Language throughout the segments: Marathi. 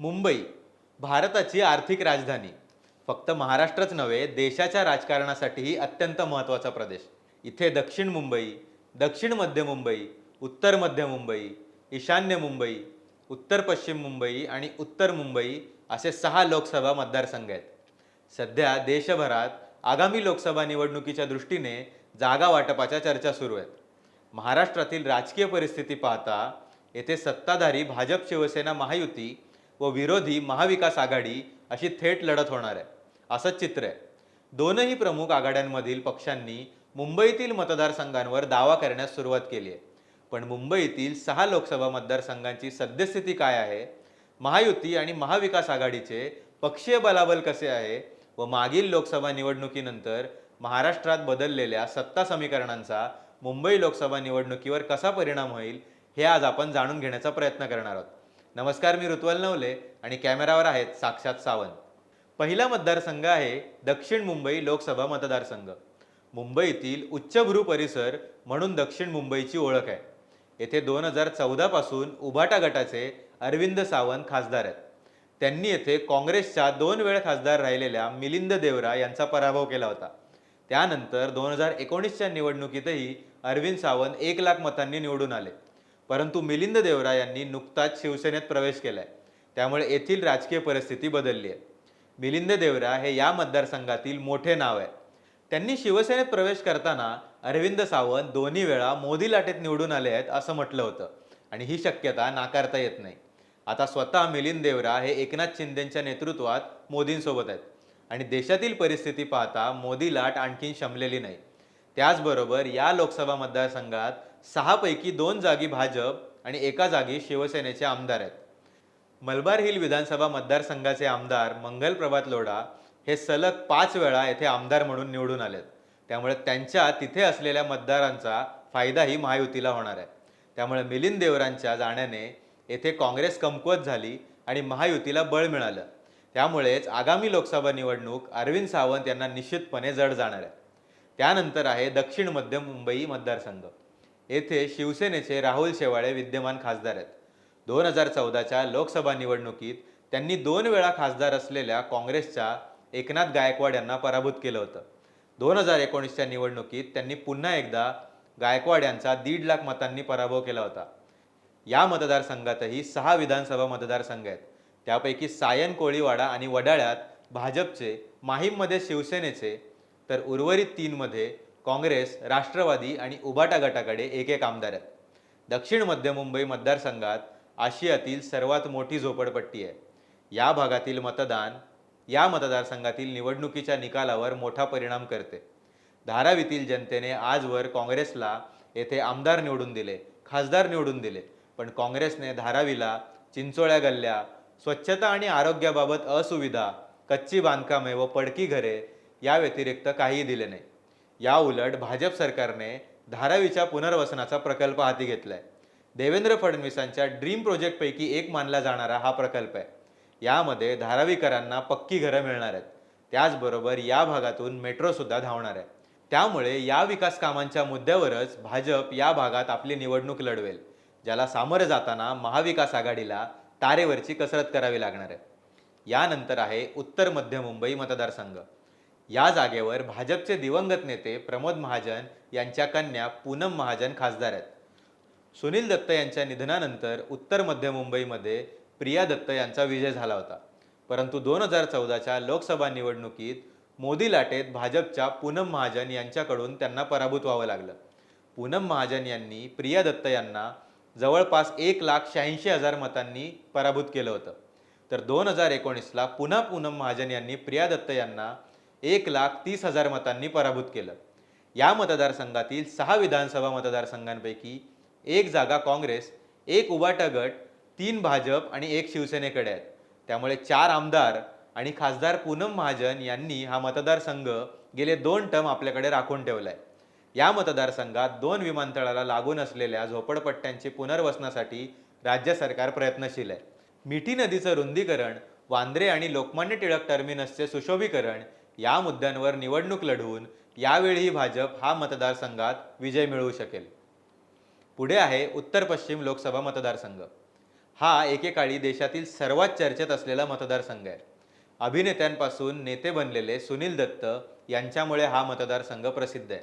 मुंबई भारताची आर्थिक राजधानी. फक्त महाराष्ट्रच नव्हे देशाच्या राजकारणासाठीही अत्यंत महत्त्वाचा प्रदेश. इथे दक्षिण मुंबई दक्षिण मध्य मुंबई उत्तर मध्य मुंबई ईशान्य मुंबई उत्तर पश्चिम मुंबई आणि उत्तर मुंबई असे सहा लोकसभा मतदारसंघ आहेत. सध्या देशभरात आगामी लोकसभा निवडणुकीच्या दृष्टीने जागा वाटपाच्या चर्चा सुरू आहेत. महाराष्ट्रातील राजकीय परिस्थिती पाहता येथे सत्ताधारी भाजप शिवसेना महायुती व विरोधी महाविकास आघाडी अशी थेट लढत होणार आहे. असंच चित्र आहे. दोनही प्रमुख आघाड्यांमधील पक्षांनी मुंबईतील मतदारसंघांवर दावा करण्यास सुरुवात केली आहे. पण मुंबईतील सहा लोकसभा मतदारसंघांची सद्यस्थिती काय आहे? महायुती आणि महाविकास आघाडीचे पक्षीय बलाबल कसे आहे? व मागील लोकसभा निवडणुकीनंतर महाराष्ट्रात बदललेल्या सत्ता समीकरणांचा मुंबई लोकसभा निवडणुकीवर कसा परिणाम होईल हे आज आपण जाणून घेण्याचा प्रयत्न करणार आहोत. नमस्कार मी ऋत्वल नवले आणि कॅमेरावर आहेत साक्षात सावंत. पहिला मतदारसंघ आहे दक्षिण मुंबई लोकसभा मतदारसंघ. मुंबईतील उच्चभ्रू परिसर म्हणून दक्षिण मुंबईची ओळख आहे. येथे दोन हजार चौदापासून उभाटा गटाचे अरविंद सावंत खासदार आहेत. त्यांनी येथे काँग्रेसच्या दोन वेळ खासदार राहिलेल्या मिलिंद देवरा यांचा पराभव केला होता. त्यानंतर दोन हजार एकोणीसच्या निवडणुकीतही अरविंद सावंत एक लाख मतांनी निवडून आले. परंतु मिलिंद देवरा यांनी नुकताच शिवसेनेत प्रवेश केला आहे त्यामुळे येथील राजकीय परिस्थिती बदलली आहे. मिलिंद देवरा हे या मतदारसंघातील मोठे नाव आहे. त्यांनी शिवसेनेत प्रवेश करताना अरविंद सावंत दोन्ही वेळा मोदी लाटेत निवडून आले आहेत असं म्हटलं होतं आणि ही शक्यता नाकारता येत नाही. आता स्वतः मिलिंद देवरा हे एकनाथ शिंदेच्या नेतृत्वात मोदींसोबत आहेत. आणि देशातील परिस्थिती पाहता मोदी लाट आणखीन शमलेली नाही. त्याचबरोबर या लोकसभा मतदारसंघात सहापैकी दोन जागी भाजप आणि एका जागी शिवसेनेचे आमदार आहेत. मलबार हिल विधानसभा मतदारसंघाचे आमदार मंगल प्रभात लोढा हे सलग पाच वेळा येथे आमदार म्हणून निवडून आलेत. त्यामुळे त्यांच्या तिथे असलेल्या मतदारांचा फायदाही महायुतीला होणार आहे. त्यामुळे मिलिंद देवरांच्या जाण्याने येथे काँग्रेस कमकुवत झाली आणि महायुतीला बळ मिळालं. त्यामुळेच आगामी लोकसभा निवडणूक अरविंद सावंत यांना निश्चितपणे जड जाणार आहे. त्यानंतर आहे दक्षिण मध्य मुंबई मतदारसंघ. येथे शिवसेनेचे राहुल शेवाळे विद्यमान खासदार आहेत. दोन हजार चौदाच्या लोकसभा निवडणुकीत त्यांनी दोन वेळा खासदार असलेल्या काँग्रेसच्या एकनाथ गायकवाड यांना पराभूत केलं होतं. दोन हजार एकोणीसच्या निवडणुकीत त्यांनी पुन्हा एकदा गायकवाड यांचा दीड लाख मतांनी पराभव केला होता. या मतदारसंघातही सहा विधानसभा मतदारसंघ आहेत. त्यापैकी सायन कोळीवाडा आणि वडाळ्यात भाजपचे माहीममध्ये शिवसेनेचे तर उर्वरित तीनमध्ये काँग्रेस राष्ट्रवादी आणि उबाटा गटाकडे एक एक आमदार आहेत. दक्षिण मध्य मुंबई मतदारसंघात आशियातील सर्वात मोठी झोपडपट्टी आहे. या भागातील मतदान या मतदारसंघातील निवडणुकीच्या निकालावर मोठा परिणाम करते. धारावीतील जनतेने आजवर काँग्रेसला येथे आमदार निवडून दिले खासदार निवडून दिले. पण काँग्रेसने धारावीला चिंचोळ्या गल्ल्या स्वच्छता आणि आरोग्याबाबत असुविधा कच्ची बांधकामे व पडकी घरे या व्यतिरिक्त काहीही दिले नाही. या उलट भाजप सरकारने धारावीच्या पुनर्वसनाचा प्रकल्प हाती घेतलाय. देवेंद्र फडणवीसांच्या ड्रीम प्रोजेक्टपैकी एक मानला जाणारा हा प्रकल्प आहे. यामध्ये धारावीकरांना पक्की घरं मिळणार आहेत. त्याचबरोबर या भागातून मेट्रो सुद्धा धावणार आहे. त्यामुळे या विकास कामांच्या मुद्द्यावरच भाजप या भागात आपली निवडणूक लढवेल ज्याला सामोरं जाताना महाविकास आघाडीला तारेवरची कसरत करावी लागणार आहे. यानंतर आहे उत्तर मध्य मुंबई मतदारसंघ. या जागेवर भाजपचे दिवंगत नेते प्रमोद महाजन यांच्या कन्या पूनम महाजन खासदार आहेत. सुनील दत्त यांच्या निधनानंतर उत्तर मध्य मुंबईमध्ये प्रिया दत्त यांचा विजय झाला होता. परंतु दोन हजार चौदाच्या लोकसभा निवडणुकीत मोदी लाटेत भाजपच्या पूनम महाजन यांच्याकडून त्यांना पराभूत व्हावं लागलं. पूनम महाजन यांनी प्रिया दत्त यांना जवळपास एक लाख शहाऐंशी हजार मतांनी पराभूत केलं होतं. तर दोन हजार एकोणीसला पुन्हा पूनम महाजन यांनी प्रिया दत्त यांना एक लाख तीस हजार मतांनी पराभूत केलं. या मतदारसंघातील सहा विधानसभा मतदारसंघांपैकी एक जागा काँग्रेस एक उबाटा गट तीन भाजप आणि एक शिवसेनेकडे आहेत. त्यामुळे चार आमदार आणि खासदार पूनम महाजन यांनी हा मतदारसंघ गेले दोन टर्म आपल्याकडे राखून ठेवला आहे या मतदारसंघात दोन विमानतळाला लागून असलेल्या झोपडपट्ट्यांचे पुनर्वसनासाठी राज्य सरकार प्रयत्नशील आहे. मिठी नदीचं रुंदीकरण वांद्रे आणि लोकमान्य टिळक टर्मिनसचे सुशोभीकरण या मुद्द्यांवर निवडणूक लढवून यावेळीही भाजप हा मतदारसंघात विजय मिळवू शकेल. पुढे आहे उत्तर पश्चिम लोकसभा मतदारसंघ. हा एकेकाळी देशातील सर्वात चर्चेत असलेला मतदारसंघ आहे. अभिनेत्यांपासून नेते बनलेले सुनील दत्त यांच्यामुळे हा मतदारसंघ प्रसिद्ध आहे.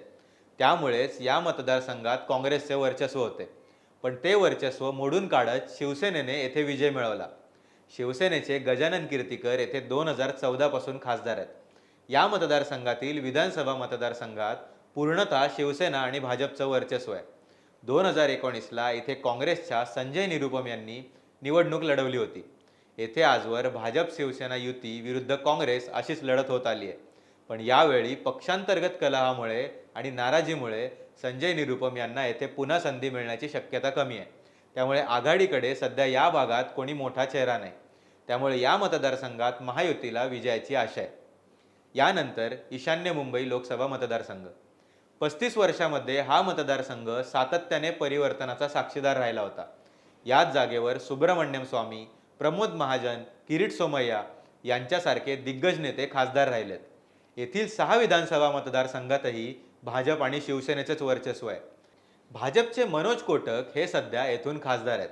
त्यामुळेच या मतदारसंघात काँग्रेसचे वर्चस्व होते. पण ते वर्चस्व मोडून काढत शिवसेनेने येथे विजय मिळवला. शिवसेनेचे गजानन कीर्तीकर येथे दोन हजार चौदापासून खासदार आहेत. या मतदारसंघातील विधानसभा मतदारसंघात पूर्णतः शिवसेना आणि भाजपचं वर्चस्व आहे. दोन हजार एकोणीसला इथे काँग्रेसच्या संजय निरुपम यांनी निवडणूक लढवली होती. येथे आजवर भाजप शिवसेना युती विरुद्ध काँग्रेस अशीच लढत होत आली आहे. पण यावेळी पक्षांतर्गत कलहामुळे आणि नाराजीमुळे संजय निरुपम यांना येथे पुन्हा संधी मिळण्याची शक्यता कमी आहे. त्यामुळे आघाडीकडे सध्या या भागात कोणी मोठा चेहरा नाही. त्यामुळे या मतदारसंघात महायुतीला विजयाची आशा आहे. यानंतर ईशान्य मुंबई लोकसभा मतदारसंघ. पस्तीस वर्षामध्ये हा मतदारसंघ सातत्याने परिवर्तनाचा साक्षीदार राहिला होता. याच जागेवर सुब्रमण्यम स्वामी प्रमोद महाजन किरीट सोमय्या यांच्यासारखे दिग्गज नेते खासदार राहिलेत. येथील सहा विधानसभा मतदारसंघातही भाजप आणि शिवसेनेचेच वर्चस्व आहे. भाजपचे मनोज कोटक हे सध्या येथून खासदार आहेत.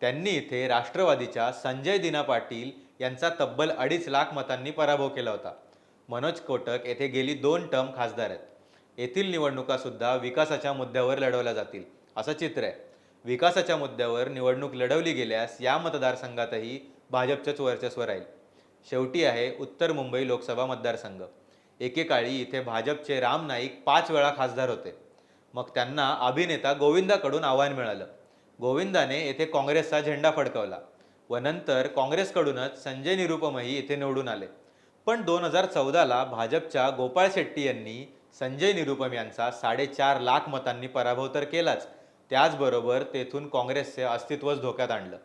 त्यांनी इथे राष्ट्रवादीच्या संजय दिना पाटील यांचा तब्बल अडीच लाख मतांनी पराभव केला होता. मनोज कोटक येथे गेली दोन टर्म खासदार आहेत. येथील निवडणुकासुद्धा विकासाच्या मुद्द्यावर लढवल्या जातील असं चित्र आहे. विकासाच्या मुद्द्यावर निवडणूक लढवली गेल्यास या मतदारसंघातही भाजपचंच वर्चस्व राहील. शेवटी आहे उत्तर मुंबई लोकसभा मतदारसंघ. एकेकाळी इथे भाजपचे राम नाईक पाच वेळा खासदार होते. मग त्यांना अभिनेता गोविंदाकडून आव्हान मिळालं. गोविंदाने येथे काँग्रेसचा झेंडा फडकवला व नंतर काँग्रेसकडूनच संजय निरुपमही येथे निवडून आले. पण दोन हजार चौदाला भाजपच्या गोपाळ शेट्टी यांनी संजय निरुपम यांचा साडेचार लाख मतांनी पराभव तर केलाच. त्याचबरोबर तेथून काँग्रेसचे अस्तित्वच धोक्यात आणलं.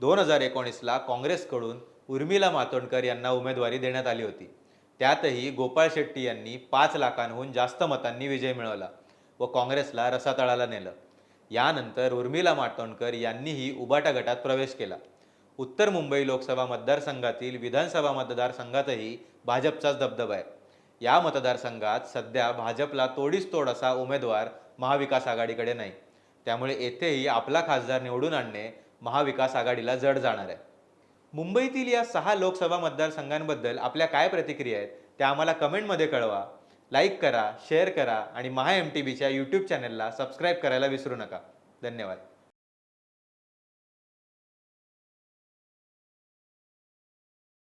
दोन हजार एकोणीसला काँग्रेसकडून उर्मिला मातोंडकर यांना उमेदवारी देण्यात आली होती. त्यातही गोपाळ शेट्टी यांनी पाच लाखांहून जास्त मतांनी विजय मिळवला व काँग्रेसला रसातळाला नेलं. यानंतर उर्मिला मातोंडकर यांनीही उबाटा गटात प्रवेश केला. उत्तर मुंबई लोकसभा मतदारसंघातील विधानसभा मतदारसंघातही भाजपचाच दबदबा आहे. या मतदारसंघात सध्या भाजपला तोडीस तोड असा उमेदवार महाविकास आघाडीकडे नाही. त्यामुळे येथेही आपला खासदार निवडून आणणे महाविकास आघाडीला जड जाणार आहे. मुंबईतील या सहा लोकसभा मतदारसंघांबद्दल आपल्या काय प्रतिक्रिया आहेत त्या आम्हाला कमेंटमध्ये कळवा. लाईक करा शेअर करा आणि महा एम टी बीच्या यूट्यूब चॅनलला सबस्क्राईब करायला विसरू नका. धन्यवाद.